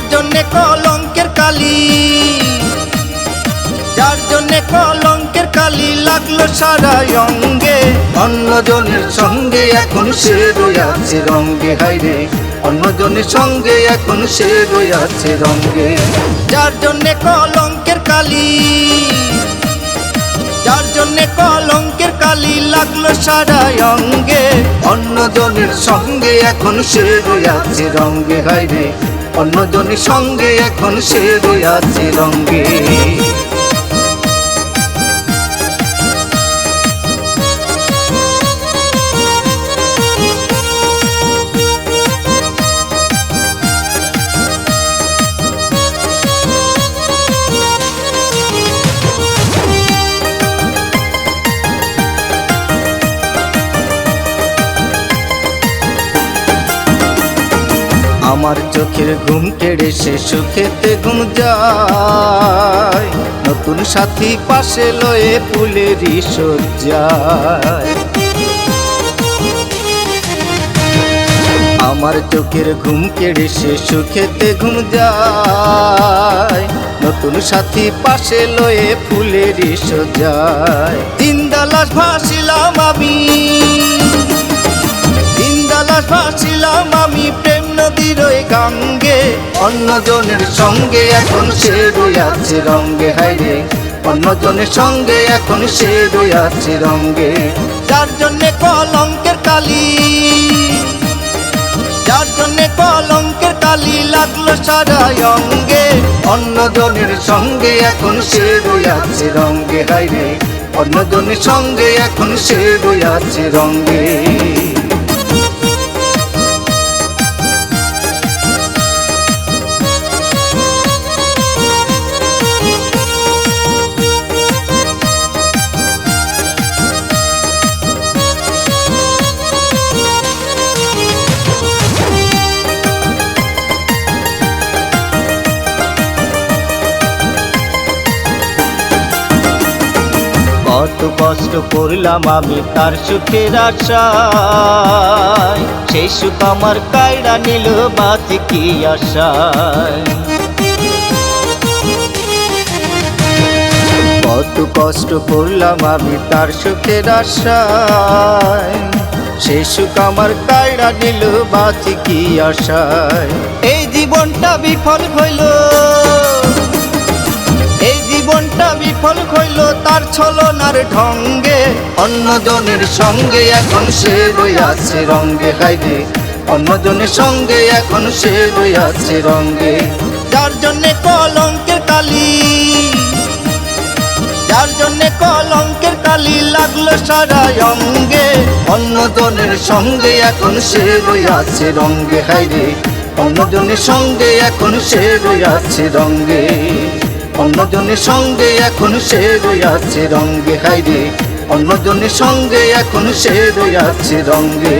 যার জন্য কলঙ্কের কালি, যার জন্যে কলঙ্কের কালি লাগল সারা অঙ্গে। অন্যজনের সঙ্গে এখন সে রয়েছে রঙ্গে হাইরে অন্যজনের সঙ্গে এখন সে রয়েছে রঙ্গে। যার জন্যে কলঙ্কের কালি, যার জন্যে কলঙ্কের কালি লাগল সারা অঙ্গে। অন্যজনের সঙ্গে এখন সে রয়েছে রঙ্গে হাইরে অন্যজনের সঙ্গে এখন সে রয়েছে রঙ্গে। আমার চোখের ঘুম কেড়ে সে সুখেতে ঘুম যায়। নতুন সাথী পাশে লয়ে সজ্জায় আমার চোখের ঘুম কেড়ে সে সুখেতে ঘুম যায়। নতুন সাথী পাশে লয়ে ফুলেরই সজ্জায় তিন ভাসিলাম আমি। ইন্দালাস ভাসিলাম প্রেম গাঙ্গে, অন্যজনের সঙ্গে এখন সে রয়েছে রঙ্গে হাইরে অন্যজনের সঙ্গে এখন সে রয়েছে রঙ্গে। যার জন্যে কলঙ্কের কালি, যার জন্যে কলঙ্কের কালি লাগল সারা অঙ্গে অন্যজনের সঙ্গে এখন সে রয়েছে রঙ্গে হাইরে অন্যজনের সঙ্গে এখন সে রয়েছে রঙ্গে। কত কষ্ট করলাম আমি তার সুখের আশায়। সেই সুখ আমার কায়রা নিল বাতি কি আশায়? কত কষ্ট করলাম আমি তার সুখের আশায়। সেই সুখ আমার কায়রা নিল বাতি কি আশায়? এই জীবনটা বিফল হইল। এই জীবনটা বিফল হইল তার ছলনার ঢঙ্গে। অন্যজনের সঙ্গে এখন সে রইয়াছে রঙ্গে। হাইরে অন্যজনের সঙ্গে এখন সে রইয়াছে রঙ্গে। যার জন্যে কলঙ্কের কালি, যার জন্যে কলঙ্কের কালি লাগল সারা অঙ্গে। অন্যজনের সঙ্গে এখন সে রইয়াছে রঙ্গে। হাইরে অন্যজনের সঙ্গে এখন সে রইয়াছে রঙ্গে। অন্যজনের সঙ্গে এখন সে রইয়াছে রঙ্গে হাইরে অন্যজনের সঙ্গে এখন সে রইয়াছে রঙ্গে।